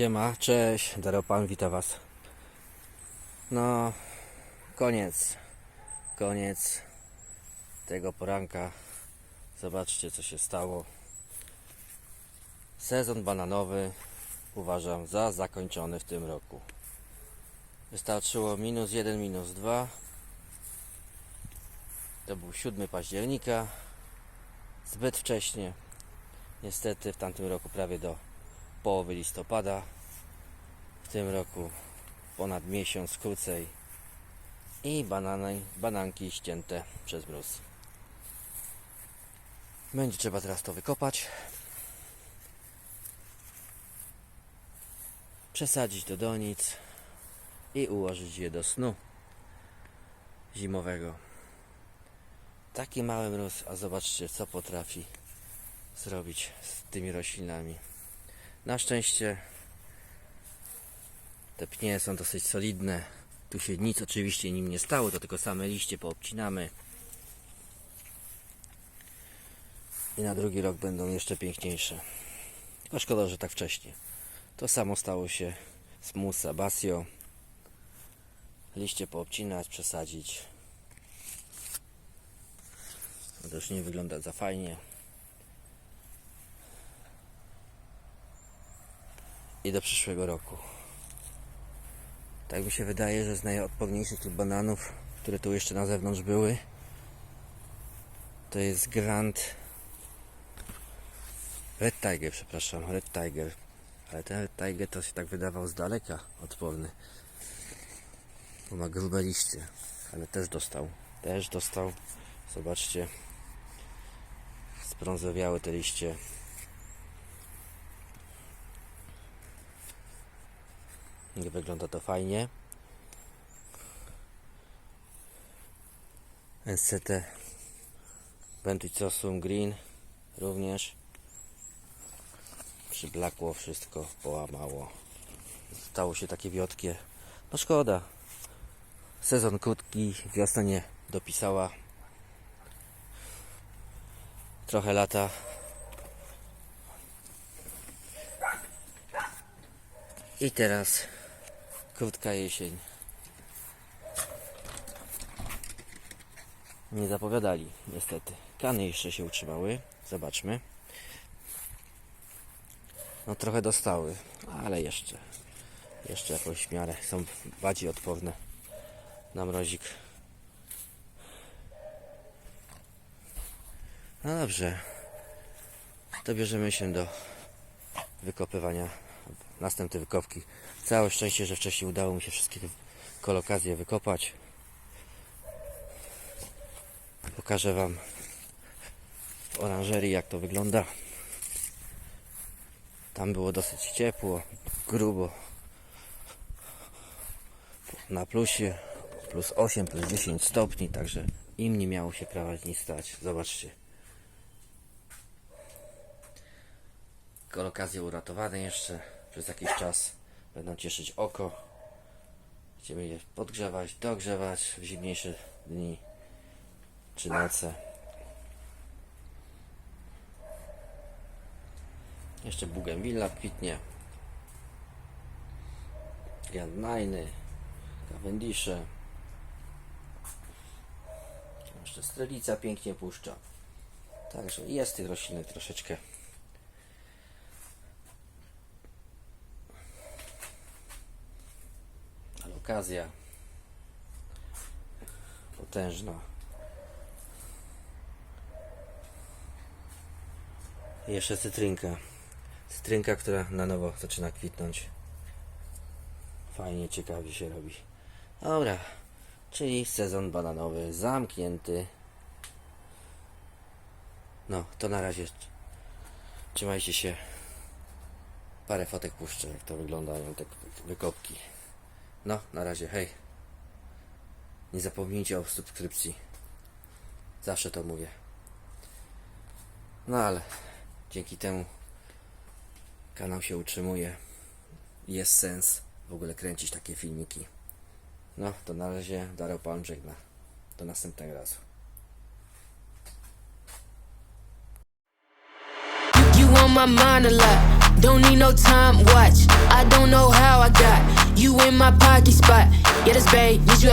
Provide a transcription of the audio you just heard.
Siema, cześć, Daropan, witam Was. No, koniec, koniec tego poranka. Zobaczcie, co się stało. Sezon bananowy uważam za zakończony w tym roku. Wystarczyło minus 1, minus 2. To był 7 października. Zbyt wcześnie. Niestety w tamtym roku prawie do połowy listopada. W tym roku ponad miesiąc krócej. I banany, bananki ścięte przez mróz. Będzie trzeba teraz to wykopać. Przesadzić do donic i ułożyć je do snu zimowego. Taki mały mróz, a zobaczcie co potrafi zrobić z tymi roślinami. Na szczęście te pnie są dosyć solidne. Tu się nic oczywiście nim nie stało, to tylko same liście poobcinamy. I na drugi rok będą jeszcze piękniejsze. Tylko szkoda, że tak wcześnie. To samo stało się z Musa Basio. Liście poobcinać, przesadzić. To już nie wygląda za fajnie. I do przyszłego roku. Tak mi się wydaje, że z najodporniejszych tych bananów, które tu jeszcze na zewnątrz były, to jest Grand Red Tiger, przepraszam, Red Tiger. Ale ten Red Tiger to się tak wydawał z daleka odporny. Bo ma grube liście, ale też dostał. Też dostał. Zobaczcie. Sprązowiały te liście. Wygląda to fajnie. NCT Venticosum Green również przyblakło wszystko, połamało. Stało się takie wiotkie. No szkoda. Sezon krótki, wiosna nie dopisała. Trochę lata. I teraz krótka jesień. Nie zapowiadali, niestety. Kany jeszcze się utrzymały. Zobaczmy. No trochę dostały, ale jeszcze. Jeszcze jakoś miarę są bardziej odporne na mrozik. No dobrze. To bierzemy się do wykopywania następne wykopki. Całe szczęście, że wcześniej udało mi się wszystkie kolokacje wykopać. Pokażę Wam w oranżerii jak to wygląda. Tam było dosyć ciepło, grubo. Na plusie plus 8, plus 10 stopni, także im nie miało się prawa nic stać. Zobaczcie. Kolokacje uratowane jeszcze przez jakiś czas. Będą cieszyć oko. Będziemy je podgrzewać, dogrzewać w zimniejsze dni czy noce. Jeszcze Bougainvillea kwitnie. Grand Nine, Cavendishe. Jeszcze Strelica pięknie puszcza. Także jest tych roślinek troszeczkę. Ale okazja potężna. I jeszcze cytrynka. Cytrynka, która na nowo zaczyna kwitnąć. Fajnie, ciekawie się robi. Dobra, czyli sezon bananowy zamknięty. No, to na razie. Trzymajcie się. Parę fotek puszczę, jak to wyglądają te wykopki. No, na razie, hej. Nie zapomnijcie o subskrypcji. Zawsze to mówię. No ale dzięki temu kanał się utrzymuje. Jest sens w ogóle kręcić takie filmiki. No, to na razie Darek Pan żegna. Do następnego razu. You on my mind a lot. Don't need no time watch. I don't know how I got you in my pocket spot. Yeah, this babe, you.